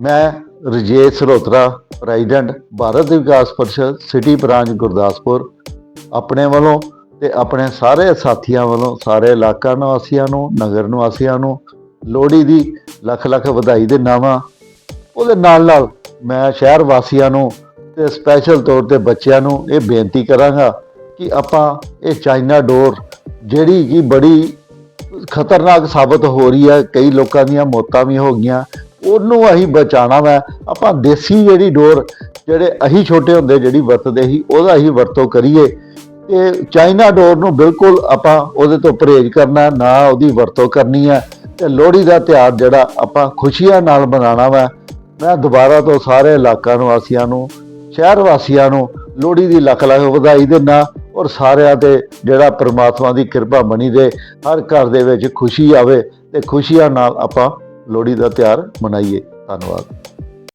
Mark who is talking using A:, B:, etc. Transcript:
A: ਮੈਂ Rajesh Sarotra, president, Bharat Vikas Parishad, city branch, Gurdaspur. ਆਪਣੇ ਵੱਲੋਂ ਤੇ ਆਪਣੇ ਸਾਰੇ ਸਾਥੀਆਂ ਵੱਲੋਂ, ਸਾਰੇ ਇਲਾਕਾ ਨਿਵਾਸੀਆਂ ਨੂੰ, ਨਗਰ ਨਿਵਾਸੀਆਂ ਨੂੰ, ਲੋਹੜੀ ਦੀ ਲੱਖ ਲੱਖ ਵਧਾਈ ਦਿੰਦਾ ਵਾਂ ਉਹਦੇ ਨਾਲ ਨਾਲ ਮੈਂ ਸ਼ਹਿਰ ਵਾਸੀਆਂ ਨੂੰ ਤੇ ਸਪੈਸ਼ਲ ਤੌਰ ਤੇ ਬੱਚਿਆਂ ਨੂੰ ਇਹ ਬੇਨਤੀ ਕਰਾਂਗਾ ਕਿ ਆਪਾਂ ਇਹ ਚਾਈਨਾ ਡੋਰ, ਜਿਹੜੀ ਕਿ ਬੜੀ ਖਤਰਨਾਕ ਸਾਬਤ ਹੋ ਰਹੀ ਹੈ, ਕਈ ਲੋਕਾਂ ਦੀਆਂ ਮੌਤਾਂ ਵੀ ਹੋ ਗਈਆਂ ਉਹਨੂੰ ਅਸੀਂ ਬਚਾਉਣਾ ਵਾ। ਆਪਾਂ ਦੇਸੀ ਜਿਹੜੀ ਡੋਰ, ਜਿਹੜੇ ਅਸੀਂ ਛੋਟੇ ਹੁੰਦੇ ਜਿਹੜੀ ਵਰਤਦੇ ਸੀ, ਉਹਦਾ ਅਸੀਂ ਵਰਤੋਂ ਕਰੀਏ। ਤੇ ਚਾਈਨਾ ਡੋਰ ਨੂੰ ਬਿਲਕੁਲ ਆਪਾਂ ਉਹਦੇ ਤੋਂ ਪਰਹੇਜ਼ ਕਰਨਾ, ਨਾ ਉਹਦੀ ਵਰਤੋਂ ਕਰਨੀ ਹੈ ਤੇ ਲੋਹੜੀ ਦਾ ਤਿਉਹਾਰ ਜਿਹੜਾ ਆਪਾਂ ਖੁਸ਼ੀਆਂ ਨਾਲ ਮਨਾਉਣਾ ਵਾ। ਮੈਂ ਦੁਬਾਰਾ ਤੋਂ ਸਾਰੇ ਇਲਾਕਾ ਨਿਵਾਸੀਆਂ ਨੂੰ, ਸ਼ਹਿਰ ਵਾਸੀਆਂ ਨੂੰ ਲੋਹੜੀ ਦੀ ਲੱਖ ਲੱਖ ਵਧਾਈ ਦਿੰਦਾ ਔਰ ਸਾਰਿਆਂ ਤੇ ਜਿਹੜਾ ਪ੍ਰਮਾਤਮਾ ਦੀ ਕਿਰਪਾ ਬਣੀ ਦੇ ਹਰ ਘਰ ਦੇ ਵਿੱਚ ਖੁਸ਼ੀ ਆਵੇ ਤੇ ਖੁਸ਼ੀਆਂ ਨਾਲ ਆਪਾਂ ਲੋਹੜੀ ਦਾ ਤਿਉਹਾਰ ਮਨਾਈਏ। ਧੰਨਵਾਦ।